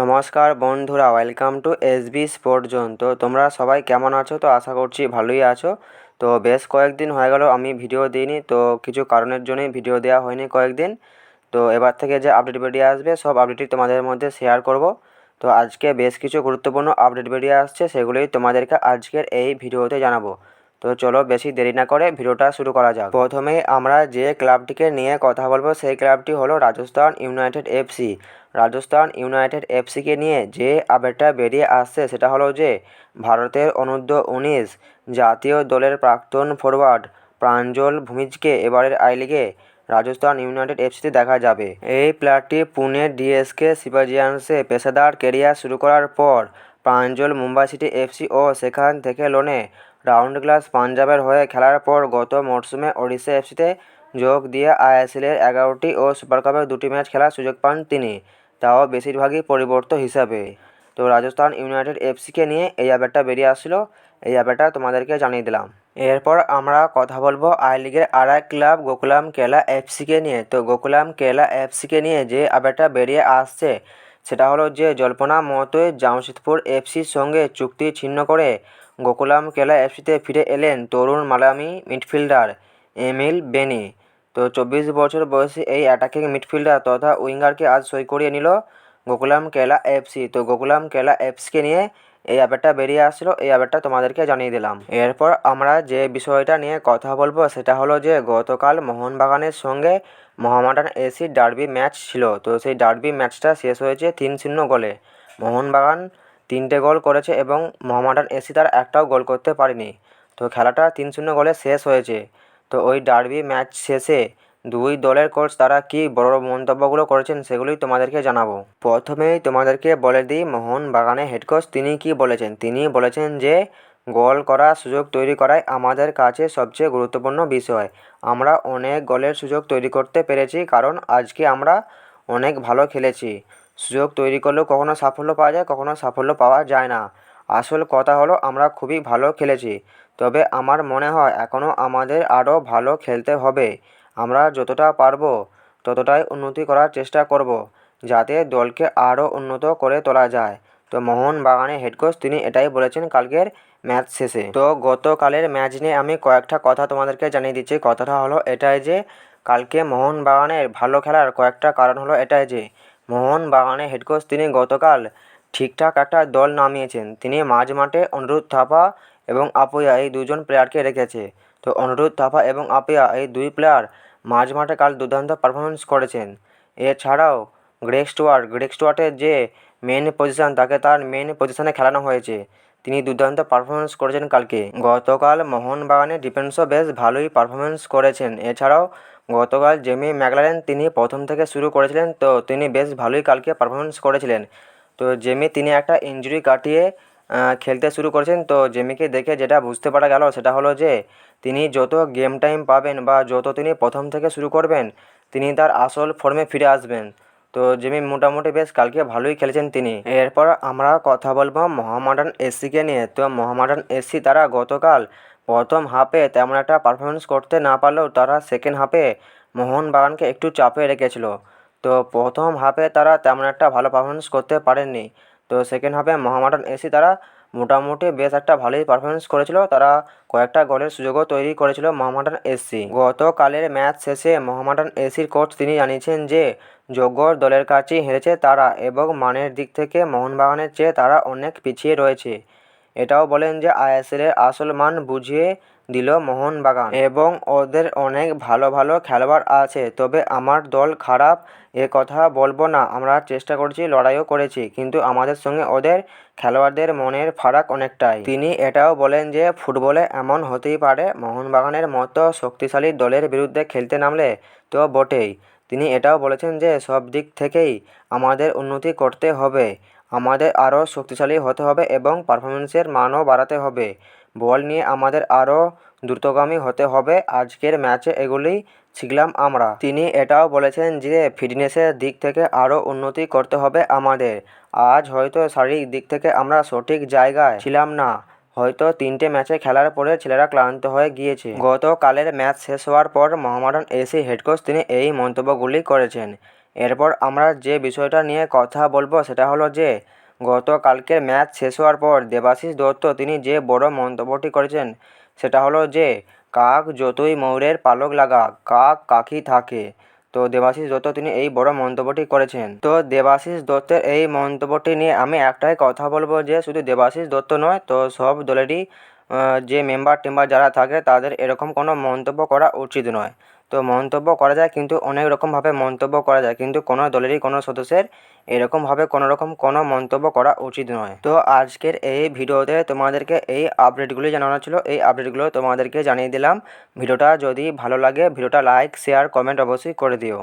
নমস্কার বন্ধুরা welcome to SB sport zone তো তোমরা সবাই কেমন আছো? তো আশা করছি ভালোই আছো। তো বেশ কয়েকদিন হয়ে গেল আমি ভিডিও দিইনি, তো কিছু কারণের জন্যই ভিডিও দেওয়া হয়নি কয়েকদিন। তো এবার থেকে যে আপডেট বেরিয়ে আসবে, সব আপডেটই তোমাদের মধ্যে শেয়ার করব। তো আজকে বেশ কিছু গুরুত্বপূর্ণ আপডেট বেরিয়ে আসছে, সেগুলোই তোমাদেরকে আজকের এই ভিডিওতে জানাব। তো চলো বেশি দেরি না করে ভিডিওটা শুরু করা যাক। প্রথমেই আমরা যে ক্লাবটিকে নিয়ে কথা বলব, সেই ক্লাবটি হলো Rajasthan United FC Rajasthan United এফসিকে নিয়ে যে আপডেটটা বেরিয়ে আসছে, সেটা হলো যে ভারতের অনূর্ধ্ব উনিশ জাতীয় দলের প্রাক্তন ফরওয়ার্ড প্রাঞ্জল ভূমিজকে এবারের আই লিগে রাজস্থান ইউনাইটেড এফসিতে দেখা যাবে। এই প্লেয়ারটি পুনে ডিএসকে শিবাজিয়ান্সে পেশাদার কেরিয়ার শুরু করার পর প্রাঞ্জল মুম্বাই সিটি এফসি ও সেখান থেকে লোনে রাউন্ড গ্লাস পাঞ্জাবের হয়ে খেলার পর গত মরশুমে ওড়িশা এফসিতে যোগ দিয়ে আইএসএলের এগারোটি ও সুপার কাপের দুটি ম্যাচ খেলার সুযোগ পান তিনি। তাও বেশিরভাগই পরিবর্তন হিসাবে। তো রাজস্থান ইউনাইটেড এফসিকে নিয়ে এই আপডেটটা বেরিয়ে আসছিল এই আপডেটটা তোমাদেরকে জানিয়ে দিলাম। এরপর আমরা কথা বলব আই লিগের আর এক ক্লাব, গোকুলাম কেলা এফসিকে নিয়ে। তো গোকুলাম কেলা এফসিকে নিয়ে যে আপডেটটা বেরিয়ে আসছে, সেটা হলো যে জল্পনা মতোই জামশেদপুর এফসির সঙ্গে চুক্তি ছিন্ন করে গোকুলাম কেলা এফসিতে ফিরে এলেন তরুণ মালামি মিডফিল্ডার এমিল বেনি। তো চব্বিশ বছর বয়সী এই অ্যাটাকিং মিডফিল্ডার তথা উইঙ্গারকে আজ সই করিয়ে নিল গোকুলাম কেলা এফসি। তো গোকুলাম কেলা এফসিকে নিয়ে এই আপডেটটা বেরিয়ে আসলো, এই আপডেটটা তোমাদেরকে জানিয়ে দিলাম। এরপর আমরা যে বিষয়টা নিয়ে কথা বলব সেটা হলো যে গতকাল মোহনবাগানের সঙ্গে মোহামেডান এসি ডার্বি ম্যাচ ছিল। তো সেই ডার্বি ম্যাচটা শেষ হয়েছে তিন শূন্য গোলে। মোহনবাগান তিনটে গোল করেছে এবং মোহামেডান এসি তার একটাও গোল করতে পারেনি। তো খেলাটা তিন শূন্য গোলে শেষ হয়েছে। তো ওই ডার্বি ম্যাচ শেষে দুই দলের কোচ তারা কী বড় বড় মন্তব্যগুলো করেছেন সেগুলোই তোমাদেরকে জানাব। প্রথমেই তোমাদেরকে বলে দিই মোহনবাগানের হেড কোচ তিনি কী বলেছেন? তিনি বলেছেন যে, গোল করার সুযোগ তৈরি করাই আমাদের কাছে সবচেয়ে গুরুত্বপূর্ণ বিষয়। আমরা অনেক গোলের সুযোগ তৈরি করতে পেরেছি, কারণ আজকে আমরা অনেক ভালো খেলেছি। সুযোগ তৈরি করলেও কখনো সাফল্য পাওয়া যায়, কখনো সাফল্য পাওয়া যায় না। আসল কথা হলো, আমরা খুবই ভালো খেলেছি। তবে আমার মনে হয় এখনও আমাদের আরও ভালো খেলতে হবে। আমরা যতটা পারব, ততটাই উন্নতি করার চেষ্টা করব, যাতে দলকে আরও উন্নত করে তোলা যায়। তো মোহনবাগানের হেড কোচ তিনি এটাই বলেছেন কালকের ম্যাচ শেষে। তো গতকালের ম্যাচ নিয়ে আমি কয়েকটা কথা তোমাদেরকে জানিয়ে দিচ্ছি। কথাটা হলো এটাই যে, কালকে মোহনবাগানের ভালো খেলার কয়েকটা কারণ হলো এটাই যে মোহনবাগানের হেড কোচ তিনি গতকাল ঠিকঠাক একটা দল নামিয়েছেন। তিনি মাঝ মাঠে অনুরোধ থাপা এবং আপুয়া এই দুজন প্লেয়ারকে রেখেছে। তো অনুরোধ থাপা এবং আপিয়া এই দুই প্লেয়ার মাঝ মাঠে কাল দুর্দান্ত পারফরমেন্স করেছেন। এছাড়াও গ্রেক স্টুয়ার্ট গ্রেক স্টুয়ার্টের যে মেন পজিশান তাকে তার মেন পজিশানে খেলানো হয়েছে। তিনি দুর্দান্ত পারফরমেন্স করেছেন কালকে। গতকাল মোহনবাগানের ডিফেন্সও বেশ ভালোই পারফরমেন্স করেছেন। এছাড়াও গতকাল জেমি ম্যাকলারেন তিনি প্রথম থেকে শুরু করেছিলেন, তো তিনি বেশ ভালোই কালকে পারফরমেন্স করেছিলেন। তো জেমি, তিনি একটা ইঞ্জুরি কাটিয়ে খেলতে শুরু করেছেন, তো জেমিকে দেখে যেটা বুঝতে পারা গেল সেটা হলো যে, তিনি যত গেম টাইম পাবেন বা যত তিনি প্রথম থেকে শুরু করবেন, তিনি তার আসল ফর্মে ফিরে আসবেন। তো জেমি মোটামুটি বেশ কালকে ভালোই খেলেছেন তিনি। এরপর আমরা কথা বলব মোহামেডান এসিকে নিয়ে। তো মোহামেডান এসি তারা গতকাল প্রথম হাফে তেমন একটা পারফরমেন্স করতে না পারলেও তারা সেকেন্ড হাফে মোহনবাগানকে একটু চাপে রেখেছিল। তো প্রথম হাফে তারা তেমন একটা ভালো পারফরমেন্স করতে পারেননি। তো সেকেন্ড হাফে মোহামেডান এসি তারা মোটামুটি বেশ একটা ভালোই পারফরমেন্স করেছিল। তারা কয়েকটা গোলের সুযোগও তৈরি করেছিল মোহামেডান এসি গতকালের ম্যাচ শেষে মোহামেডান এসির কোচ তিনি জানিয়েছেন যে, যোগ্য দলের কাছেই হেরেছে তারা এবং মানের দিক থেকে মোহনবাগানের চেয়ে তারা অনেক পিছিয়ে রয়েছে। এটাও বলেন যে আইএসএলের আসল মান বুঝিয়ে দিল মোহনবাগান এবং ওদের অনেক ভালো ভালো খেলোয়াড় আছে। তবে আমার দল খারাপ, এ কথা বলব না। আমরা চেষ্টা করেছি, লড়াইও করেছি, কিন্তু আমাদের সঙ্গে ওদের খেলোয়াড়দের মনের ফারাক অনেকটাই। তিনি এটাও বলেন যে ফুটবলে এমন হতেই পারে, মোহনবাগানের মতো শক্তিশালী দলের বিরুদ্ধে খেলতে নামলে তো বটেই। তিনি এটাও বলেছেন যে সব দিক থেকেই আমাদের উন্নতি করতে হবে। আমাদের আরও শক্তিশালী হতে হবে এবং পারফরমেন্সের মানও বাড়াতে হবে। বল নিয়ে আমাদের আরও দ্রুতগামী হতে হবে। আজকের ম্যাচে এগুলি শিখলাম আমরা। তিনি এটাও বলেছেন যে ফিটনেসের দিক থেকে আরও উন্নতি করতে হবে আমাদের। আজ হয়তো শারীরিক দিক থেকে আমরা সঠিক জায়গায় ছিলাম না। হয়তো তিনটে ম্যাচে খেলার পরে ছেলেরা ক্লান্ত হয়ে গিয়েছে। গতকালের ম্যাচ শেষ হওয়ার পর মোহামেডান এসি হেড কোচ তিনি এই মন্তব্যগুলি করেছেন। এরপর আমরা যে বিষয়টা নিয়ে কথা বলব সেটা হলো যে, গতকালকের ম্যাচ শেষ হওয়ার পর দেবাশিস দত্ত তিনি যে বড় মন্তব্যটি করেছেন, সেটা হলো যে, কাক যতই ময়ূরের পালক লাগা কাক কাকি থাকে। তো দেবাশিস দত্ত তিনি এই বড় মন্তব্যটি করেছেন। তো দেবাশিস দত্তের এই মন্তব্যটি নিয়ে আমি একটাই কথা বলব যে, শুধু দেবাশিস দত্ত নয়, তো সব দলেরই যে মেম্বার টেম্বার যারা থাকে তাদের এরকম কোনো মন্তব্য করা উচিত নয়। তো মন্তব্য করা যায় কিন্তু অনেক রকমভাবে মন্তব্য করা যায়। কিন্তু কোনো দলেরই, কোনো সদস্যের এরকমভাবে কোনো রকম কোনো মন্তব্য করা উচিত নয়। তো আজকের এই ভিডিওতে তোমাদেরকে এই আপডেটগুলি জানানো ছিল। এই আপডেটগুলো তোমাদেরকে জানিয়ে দিলাম। ভিডিওটা যদি ভালো লাগে, ভিডিওটা লাইক, শেয়ার, কমেন্ট অবশ্যই করে দিও।